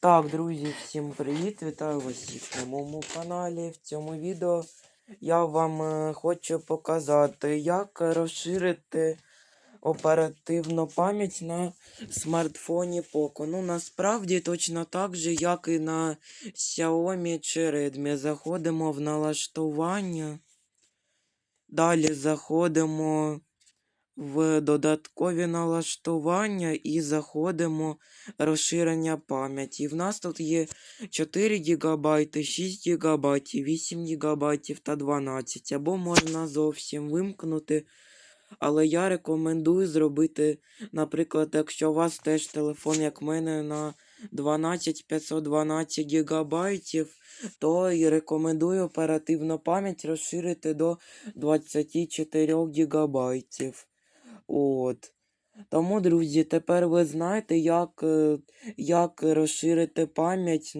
Так, друзі, всім привіт! Вітаю вас на моєму каналі. В цьому відео я вам е, хочу показати, як розширити оперативну пам'ять на смартфоні Poco. Ну, насправді точно так же, як і на Xiaomi чи Redmi. Заходимо в налаштування. Далі заходимо в додаткові налаштування і заходимо розширення пам'яті. В нас тут є 4 ГБ, 6 ГБ, 8 ГБ та 12. Або можна зовсім вимкнути. Але я рекомендую зробити, наприклад, якщо у вас теж телефон, як в мене, на 12 512 ГБ, то і рекомендую оперативну пам'ять розширити до 24 ГБ. От. Тому, друзі, тепер ви знаєте, як, е, як розширити пам'ять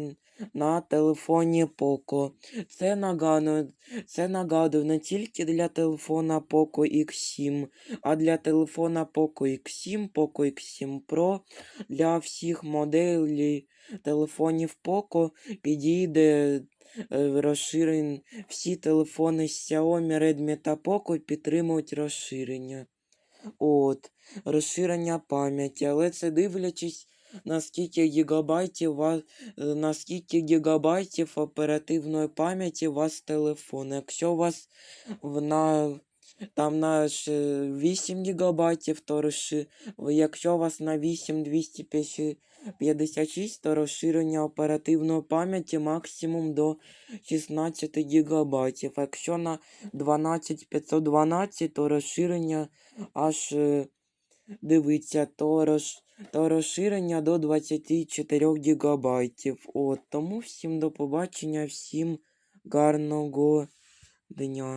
на телефоні Poco. Це нагадую, це нагадую не тільки для телефона Poco X7, а для телефона Poco X7, Poco X7 Pro, для всіх моделей телефонів Poco підійде е, розширень. Всі телефони Xiaomi, Redmi та Poco підтримують розширення. От, розширення пам'яті, але це дивлячись, наскільки гігабайтів вас, е, наскільки гігабайтів оперативної пам'яті у вас телефон. Якщо у вас на там на 8 гігабайтів, то розши... якщо у вас на 8 256, то розширення оперативної пам'яті максимум до 16 гігабайтів. Якщо на 12 512, то розширення аж е, дивіться, то, роз, то розширення до 24 гігабайтів. От, тому всім до побачення, всім гарного дня.